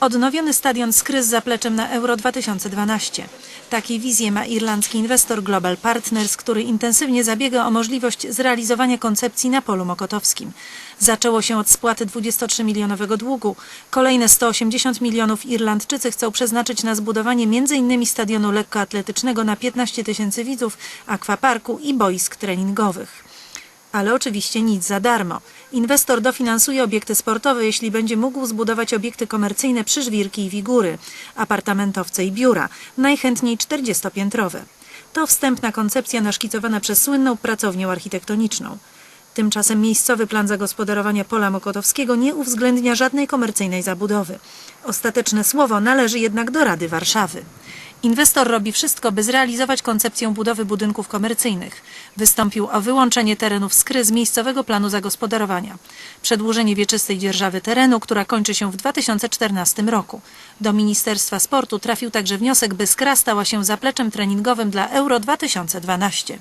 Odnowiony stadion Skry z zapleczem na Euro 2012. Takiej wizję ma irlandzki inwestor Global Partners, który intensywnie zabiega o możliwość zrealizowania koncepcji na polu mokotowskim. Zaczęło się od spłaty 23-milionowego długu. Kolejne 180 milionów Irlandczycy chcą przeznaczyć na zbudowanie m.in. stadionu lekkoatletycznego na 15 tysięcy widzów, akwaparku i boisk treningowych. Ale oczywiście nic za darmo. Inwestor dofinansuje obiekty sportowe, jeśli będzie mógł zbudować obiekty komercyjne przy żwirki i wigury, apartamentowce i biura, najchętniej 40-piętrowe. To wstępna koncepcja naszkicowana przez słynną pracownię architektoniczną. Tymczasem miejscowy plan zagospodarowania pola mokotowskiego nie uwzględnia żadnej komercyjnej zabudowy. Ostateczne słowo należy jednak do Rady Warszawy. Inwestor robi wszystko, by zrealizować koncepcję budowy budynków komercyjnych. Wystąpił o wyłączenie terenów Skry z miejscowego planu zagospodarowania. Przedłużenie wieczystej dzierżawy terenu, która kończy się w 2014 roku. Do Ministerstwa Sportu trafił także wniosek, by Skra stała się zapleczem treningowym dla Euro 2012.